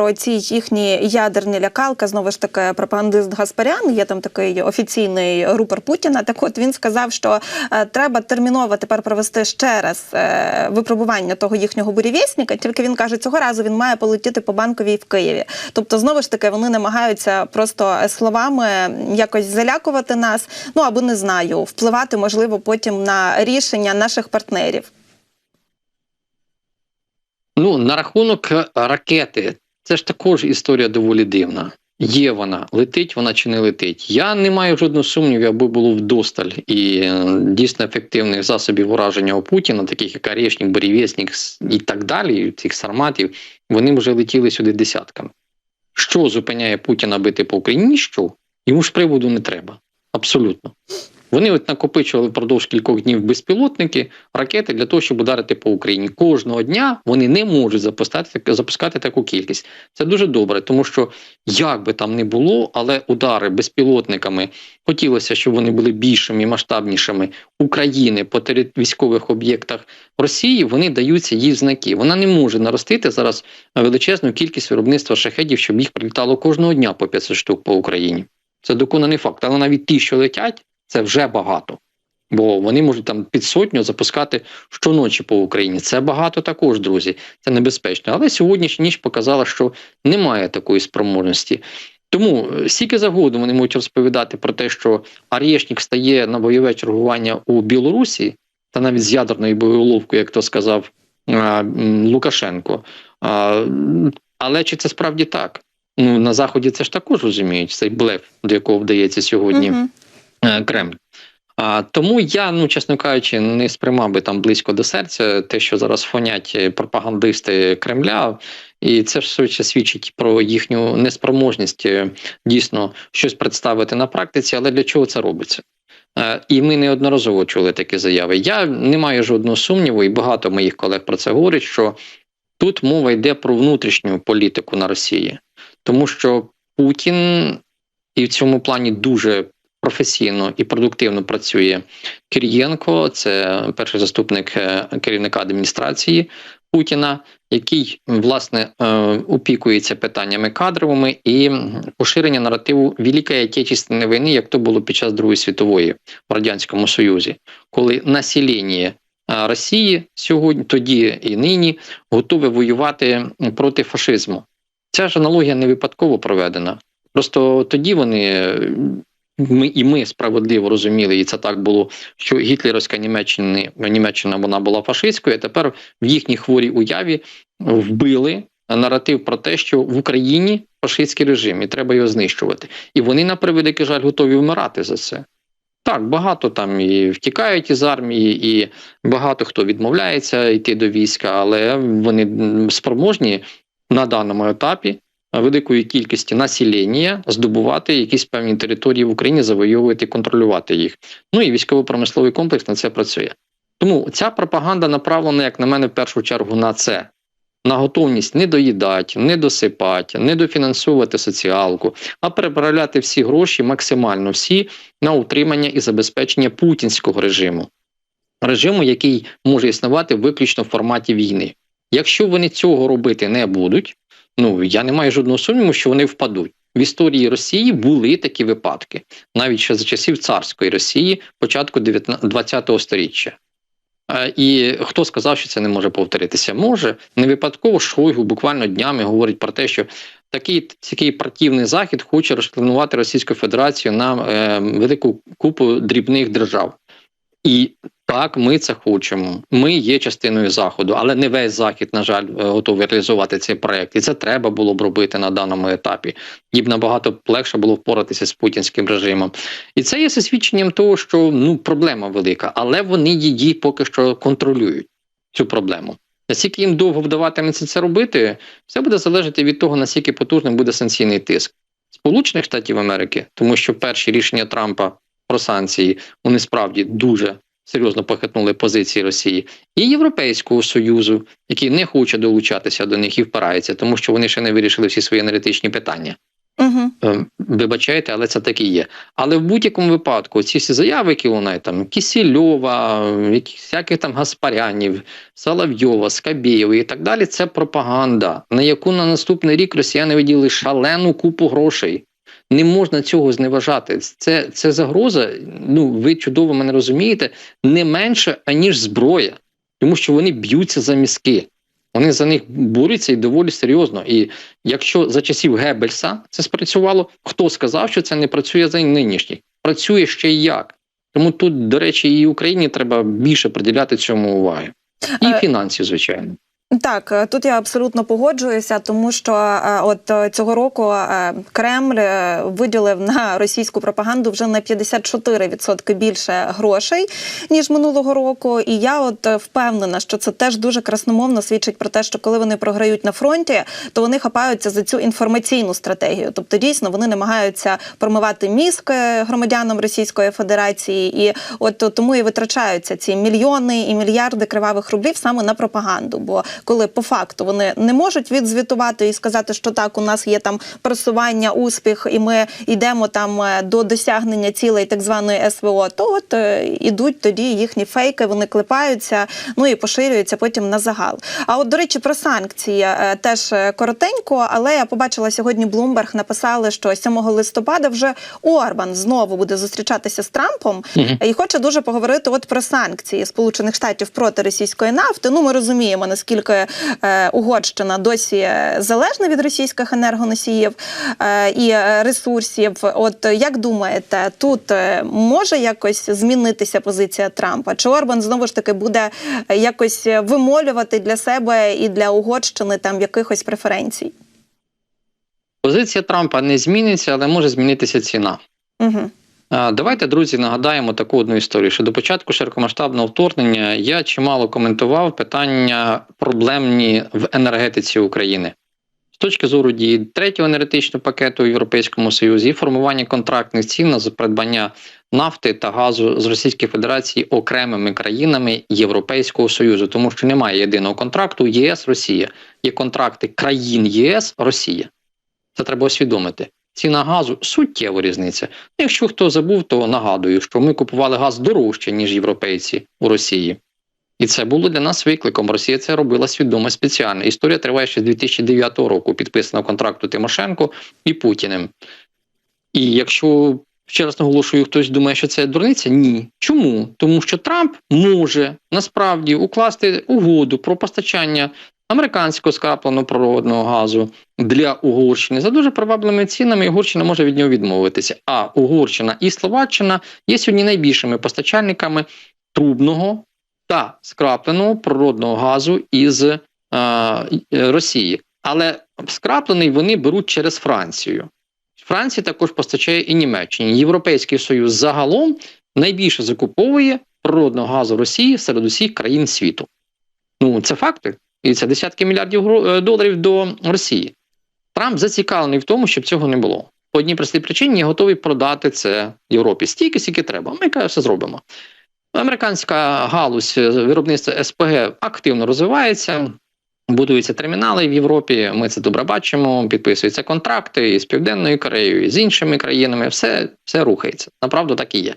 про ці їхні ядерні лякалки. Знову ж таки, пропагандист Гаспарян, є там такий офіційний рупор Путіна. Так от він сказав, що е, треба терміново тепер провести ще раз е, випробування того їхнього бурєвєсника. Тільки він каже, цього разу він має полетіти по банковій в Києві. Тобто, знову ж таки, вони намагаються просто словами якось залякувати нас. Ну або не знаю, впливати можливо потім на рішення наших партнерів. Ну, на рахунок е, ракети, це ж також історія доволі дивна. Є вона, летить вона чи не летить. Я не маю жодного сумніву, аби було вдосталь і е, дійсно ефективних засобів ураження у Путіна, таких як Орешник, Борівєснік і так далі, цих сарматів, вони вже летіли сюди десятками. Що зупиняє Путіна бити по Україні? Ніщо. Йому ж приводу не треба. Абсолютно. Вони от накопичували впродовж кількох днів безпілотники, ракети для того, щоб ударити по Україні. Кожного дня вони не можуть запускати, запускати таку кількість. Це дуже добре, тому що як би там не було, але удари безпілотниками хотілося, щоб вони були більшими і масштабнішими України по військових об'єктах Росії. Вони даються їй знаки. Вона не може наростити зараз величезну кількість виробництва шахедів, щоб їх прилітало кожного дня по 500 штук по Україні. Це доконаний факт. Але навіть ті, що летять, це вже багато. Бо вони можуть там під сотню запускати щоночі по Україні. Це багато також, друзі. Це небезпечно. Але сьогоднішня ніч показала, що немає такої спроможності. Тому е, стільки завгодно вони можуть розповідати про те, що Арєшнік стає на бойове чергування у Білорусі, та навіть з ядерною боєголовкою, як то сказав Лукашенко. Але чи це справді так? Ну на заході це ж також розуміють цей блеф, до якого вдається сьогодні Мгм. Е, Кремль. А, тому я, ну чесно кажучи, не сприймав би там близько до серця те, що зараз фонять е, пропагандисти Кремля, і це ж швидше свідчить про їхню неспроможність е, дійсно щось представити на практиці. Але для чого це робиться? І ми неодноразово чули такі заяви. Я не маю жодного сумніву, і багато моїх колег про це говорять, що тут мова йде про внутрішню політику на Росії, тому що Путін і в цьому плані дуже професійно і продуктивно працює Кирієнко, це перший заступник е, керівника адміністрації Путіна, який власне е, опікується питаннями кадровими і поширення наративу Великої Отечественної війни, як то було під час Другої світової в радянському Союзі, коли населення е, Росії сьогодні, тоді і нині готове воювати проти фашизму. Ця ж аналогія не випадково проведена. Просто тоді вони ми і ми справедливо розуміли, і це так було, що гітлерівська Німеччина, Німеччина вона була фашистською. а Тепер в їхній хворій уяві вбили наратив про те, що в Україні фашистський режим і треба його знищувати. І вони, на превеликий жаль, готові вмирати за це. Так, багато там і втікають із армії, і багато хто відмовляється йти до війська, але вони спроможні на даному етапі великої кількості населення здобувати якісь певні території в Україні, завойовувати і контролювати їх. Ну і військово-промисловий комплекс на це працює. Тому ця пропаганда направлена, як на мене, в першу чергу на це. На готовність не доїдати, не досипати, не дофінансовувати соціалку, а переправляти всі гроші, максимально всі, на утримання і забезпечення путінського режиму, режиму, який може існувати виключно в форматі війни. Якщо вони цього робити не будуть, ну я не маю жодного сумніву, що вони впадуть. В історії Росії були такі випадки, навіть ще за часів царської Росії, початку 20-го сторіччя. Е, І хто сказав, що це не може повторитися? Може, не випадково Шойгу буквально днями говорить про те, що такий такий партійний захід хоче розчленувати Російську Федерацію на е, велику купу дрібних держав. І так, ми це хочемо. Ми є частиною заходу, але не весь захід, на жаль, е, готовий реалізувати цей проект. І це треба було б робити на даному етапі. Їм набагато легше було впоратися з путінським режимом. І це є свідченням того, що ну проблема велика, але вони її поки що контролюють цю проблему. Наскільки їм довго вдаватиметься це робити, все буде залежати від того, наскільки потужним буде санкційний тиск Сполучених Штатів Америки, тому що перші рішення Трампа про санкції вони справді дуже серйозно похитнули позиції Росії, і Європейського союзу, який не хоче долучатися до них і впирається, тому що вони ще не вирішили всі свої аналітичні питання. Угу. Вибачайте, але це так і є. Але в будь-якому випадку ці всі заяви, які лунають, там Кісільова, яких- всяких там Гаспарянів, Соловйова, Скабєєва і так далі, це пропаганда, на яку на наступний рік росіяни виділили шалену купу грошей. Не можна цього зневажати. Це, це загроза, ну ви чудово мене розумієте, не менше, аніж зброя, тому що вони б'ються за мізки. Вони за них борються і доволі серйозно. І якщо за часів Геббельса це спрацювало, хто сказав, що це не працює за нинішніх? Працює ще й як. Тому тут, до речі, і Україні треба більше приділяти цьому уваги. І фінансів, звичайно. Так, е, тут я абсолютно погоджуюся, тому що е, от е, цього року Кремль виділив на російську пропаганду вже на 54% більше грошей ніж минулого року. І я от впевнена, що це теж дуже красномовно свідчить про те, що коли вони програють на фронті, то вони хапаються за цю інформаційну стратегію. Тобто, дійсно, вони намагаються промивати мізки громадянам Російської Федерації, і от тому і витрачаються ці мільйони і мільярди кривавих рублів саме на пропаганду. Бо коли по факту вони не можуть відзвітувати і сказати, що так, у нас є там просування, успіх, і ми йдемо там е, до досягнення цілей так званої СВО, то от е, ідуть тоді їхні фейки, вони клепаються, ну і поширюються потім на загал. А от до речі, про санкції е, теж коротенько, але я побачила сьогодні Bloomberg написали, що 7 листопада вже Орбан знову буде зустрічатися з Трампом Мгм. і хоче дуже поговорити от про санкції Сполучених Штатів проти російської нафти. Ну, ми розуміємо, наскільки е, Угорщина досі залежна від російських енергоносіїв е, і ресурсів. От як думаєте, тут е, може якось змінитися позиція Трампа? Чи Орбан знову ж таки буде якось вимолювати для себе і для Угорщини там якихось преференцій? Позиція Трампа не зміниться, але може змінитися ціна. Угу. Давайте, друзі, нагадаємо таку одну історію. Що до початку широкомасштабного вторгнення я чимало коментував питання проблемні в енергетиці України. З точки зору дії третього енергетичного пакету у Європейському Союзі і формування контрактних цін на придбання нафти та газу з Російської Федерації окремими країнами Європейського Союзу, тому що немає єдиного контракту ЄС Росія. Є контракти країн ЄС Росія. Це треба усвідомити. Ціна газу суттєва різниця. Якщо хто забув, то нагадую, що ми купували газ дорожче, ніж європейці у Росії. І це було для нас викликом. Росія це робила свідомо спеціально. Історія триває ще з 2009 року, підписана контракту Тимошенко і Путіним. І якщо ще раз наголошую, хтось думає, що це дурниця, ні. Чому? Тому що Трамп може насправді укласти угоду про постачання американського скрапленого природного газу для Угорщини за дуже привабливими цінами. Угорщина може від нього відмовитися. А Угорщина і Словаччина є сьогодні найбільшими постачальниками трубного та скрапленого природного газу із е, Росії. Але скраплений вони беруть через Францію. Франція також постачає і Німеччині. Європейський Союз загалом найбільше закуповує природного газу Росії серед усіх країн світу. Ну, це факти. І це десятки мільярдів е, доларів до Росії. Трамп зацікавлений в тому, щоб цього не було. По одній простій причині готовий продати це Європі стільки, скільки треба. Ми каже, все зробимо. Американська галузь е, виробництва СПГ активно розвивається. Будуються термінали в Європі. Ми це добре бачимо. Підписуються контракти і з Південною Кореєю, і з іншими країнами. Все, все рухається. Направду так і є.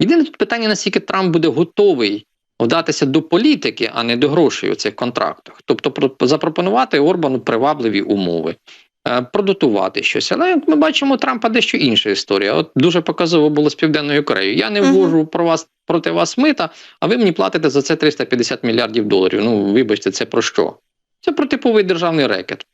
Єдине тут питання, наскільки Трамп буде готовий вдатися до політики, а не до грошей у цих контрактах. Тобто, про- запропонувати Орбану привабливі умови, е, продотувати щось. Але як ми бачимо, Трампа дещо інша історія. От дуже показово було з Південною Кореєю. Я не ввожу про вас проти вас мита, а ви мені платите за це 350 мільярдів доларів. Ну, вибачте, це про що? Це про типовий державний рекет.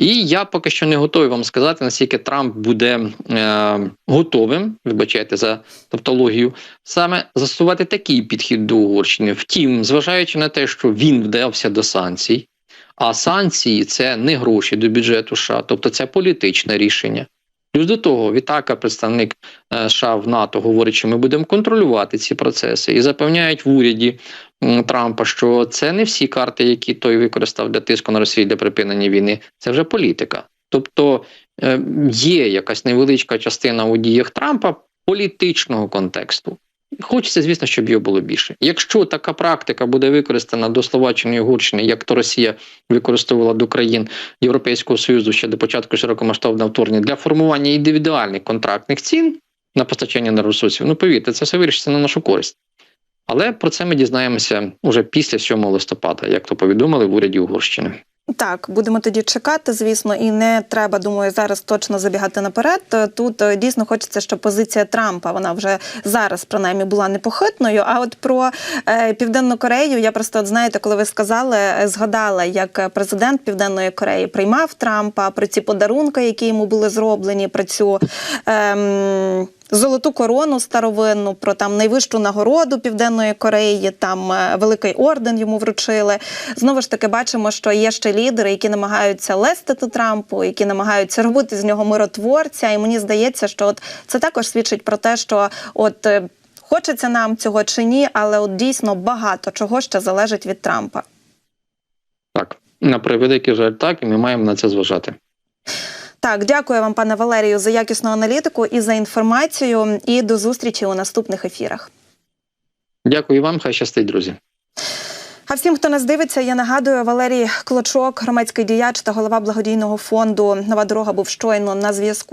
І я поки що не готовий вам сказати, наскільки Трамп буде е, готовим, вибачайте за тавтологію, саме застосувати такий підхід до Угорщини. Втім, зважаючи на те, що він вдався до санкцій, а санкції це не гроші до бюджету США, тобто це політичне рішення. Плюс до того, Вітака, представник е, США в НАТО, говорить, що ми будемо контролювати ці процеси і запевняють в уряді Трампа, що це не всі карти, які той використав для тиску на Росію для припинення війни, це вже політика. Тобто е, є якась невеличка частина у діях Трампа політичного контексту. Хочеться, звісно, щоб його було більше. Якщо така практика буде використана до Словаччини і Угорщини, як то Росія використовувала до країн Європейського Союзу ще до початку широкомасштабного вторгнення для формування індивідуальних контрактних цін на постачання енергоресурсів, ну повірте, це все вирішиться на нашу користь. Але про це ми дізнаємося уже після 7 листопада, як то повідомили в уряді Угорщини. Так, будемо тоді чекати, звісно, і не треба, думаю, зараз точно забігати наперед. Е, Тут е, дійсно хочеться, щоб позиція Трампа вона вже зараз принаймні була непохитною. А от про е, Південну Корею я просто от знаєте, коли ви сказали, е, згадала, як е, президент Південної Кореї приймав Трампа про ці подарунки, які йому були зроблені, про цю. Ем, Золоту корону старовинну, про там найвищу нагороду Південної Кореї, там е, великий орден йому вручили. Знову ж таки, бачимо, що є ще лідери, які намагаються лестити Трампу, які намагаються робити з нього миротворця. І мені здається, що от це також свідчить про те, що от. е, Хочеться нам цього чи ні, але от дійсно багато чого ще залежить від Трампа. Так, на превеликий жаль, так, і ми маємо на це зважати. Так, дякую вам, пане Валерію, за якісну аналітику і за інформацію. І до зустрічі у наступних ефірах. Дякую вам, хай щастить, друзі. А всім, хто нас дивиться, я нагадую, Валерій Клочок, громадський діяч та голова благодійного фонду Нова дорога був щойно на зв'язку.